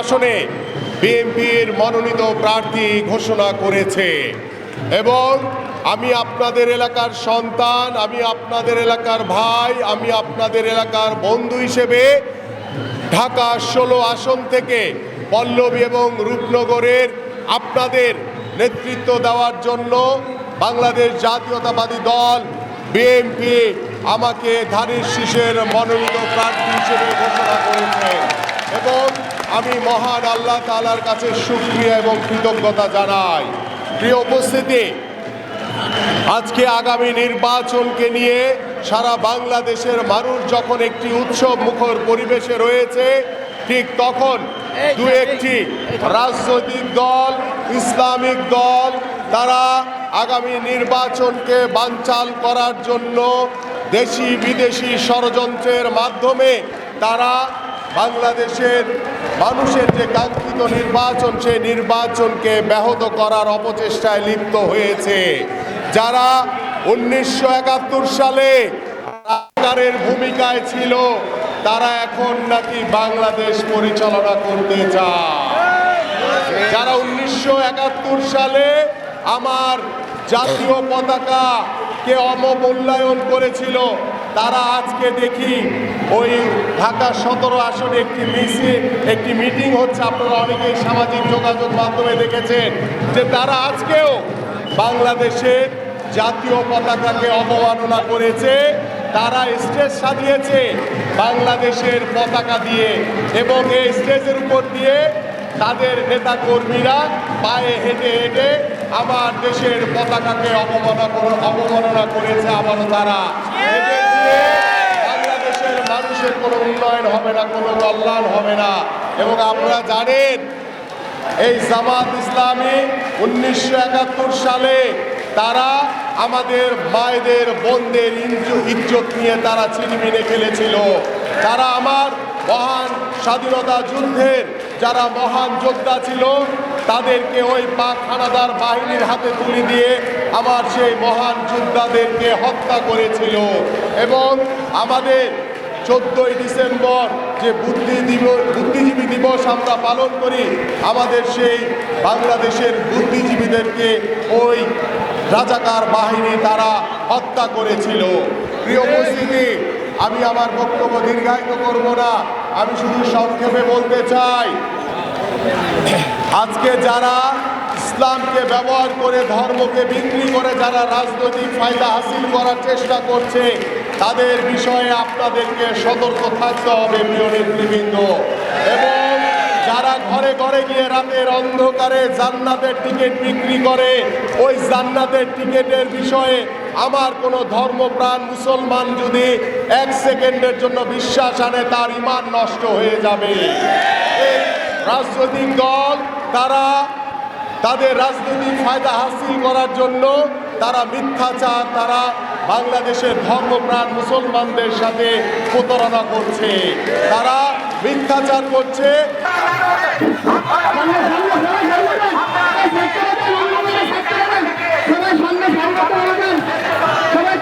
আসনে বিএনপির মনোনীত প্রার্থী ঘোষণা করেছে। এবং আমি আপনাদের এলাকার সন্তান, আমি আপনাদের এলাকার ভাই, আমি আপনাদের এলাকার বন্ধু হিসেবে ঢাকা ষোলো আসন থেকে পল্লবী এবং রূপনগরের আপনাদের নেতৃত্ব দেওয়ার জন্য বাংলাদেশ জাতীয়তাবাদী দল বিএনপি আমাকে ধানের শীষের মনোনীত প্রার্থী হিসেবে ঘোষণা করেছে। এবং আমি মহান আল্লাহ তালার কাছে সুক্রিয়া এবং কৃতজ্ঞতা জানাই। প্রিয় উপস্থিতি আজকে আগামী নির্বাচনকে নিয়ে সারা বাংলাদেশের মানুষ যখন একটি উৎসব মুখর পরিবেশে রয়েছে ঠিক তখন দু একটি রাজনৈতিক দল ইসলামিক দল তারা আগামী নির্বাচনকে বানচাল করার জন্য দেশি বিদেশি ষড়যন্ত্রের মাধ্যমে তারা বাংলাদেশের মানুষের যে কাঙ্ক্ষিত নির্বাচন, সেই নির্বাচনকে ব্যাহত করার অপচেষ্টায় লিপ্ত হয়েছে। যারা উনিশশো একাত্তর সালে সরকারের ভূমিকায় ছিল, তারা এখন নাকি বাংলাদেশ পরিচালনা করতে চায়। যারা উনিশশো একাত্তর সালে আমার জাতীয় পতাকা পতাকাকে অবমূল্যায়ন করেছিল তারা আজকে দেখি ওই ঢাকা সতেরো আসনে একটি মিছিল, একটি মিটিং হচ্ছে, আপনারা অনেকেই সামাজিক যোগাযোগ মাধ্যমে দেখেছেন যে তারা আজকেও বাংলাদেশের জাতীয় পতাকাকে অবমাননা করেছে, তারা স্টেজ সাজিয়েছে বাংলাদেশের পতাকা দিয়ে এবং এই স্টেজের উপর দিয়ে তাদের নেতা কর্মীরা পায়ে হেঁটে হেঁটে আমার দেশের পতাকাকে অবমাননা অবমাননা করেছে আবারও তারা। বাংলাদেশের মানুষের কোনো উন্নয়ন হবে না, কোনো কল্যাণ হবে না। এবং আপনারা জানেন, এই জামাত ইসলামী উনিশশো একাত্তর সালে তারা আমাদের মায়েদের, বোনদের ইজ্জত নিয়ে তারা ছিনিমিনে খেলেছিল। তারা আমার মহান স্বাধীনতা যুদ্ধের যারা মহান যোদ্ধা ছিল, তাদেরকে ওই পাক হানাদার বাহিনীর হাতে তুলে দিয়ে আমার সেই মহান যোদ্ধাদেরকে হত্যা করেছিল। এবং আমাদের চোদ্দই ডিসেম্বর যে বুদ্ধি বুদ্ধিজীবী দিবস আমরা পালন করি, আমাদের সেই বাংলাদেশের বুদ্ধিজীবীদেরকে ওই রাজাকার বাহিনী তারা হত্যা করেছিল। প্রিয় উপস্থিতি, আমি আমার বক্তব্য দীর্ঘায়িত করব না। আমি শুধু সংক্ষেপে বলতে চাই, আজকে যারা ইসলামকে ব্যবহার করে ধর্মকে বিক্রি করে, যারা রাজনৈতিক ফায়দা হাসিল করার চেষ্টা করছে তাদের বিষয়ে আপনাদেরকে সতর্ক থাকতে হবে, প্রিয় নেতৃবৃন্দ। এবং যারা ঘরে ঘরে গিয়ে রাতের অন্ধকারে জান্নাতের টিকিট বিক্রি করে, ওই জান্নাতের টিকিটের বিষয়ে আমার কোনো ধর্মপ্রাণ মুসলমান যদি এক সেকেন্ডের জন্য বিশ্বাস আনে, তার ইমান নষ্ট হয়ে যাবে। রাজনৈতিক দল, তারা তাদের রাজনৈতিক ফায়দা হাসিল করার জন্য তারা মিথ্যাচার, তারা বাংলাদেশের ধর্মপ্রাণ মুসলমানদের সাথে প্রতারণা করছে। তারা মিথ্যাচার করছে। সবাই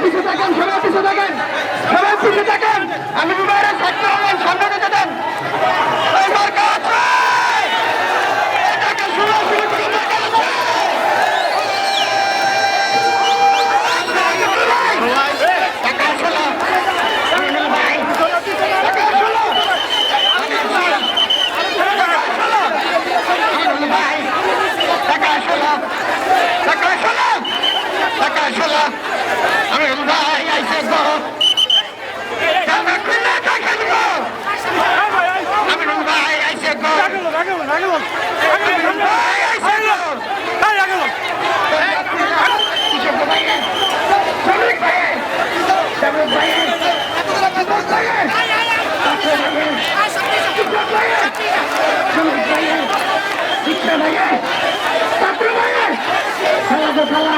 টাকা শোনো টাকা শোনো টাকা শোনো আমিনুল ভাই আইসে গো। টাকা খেলা খেলা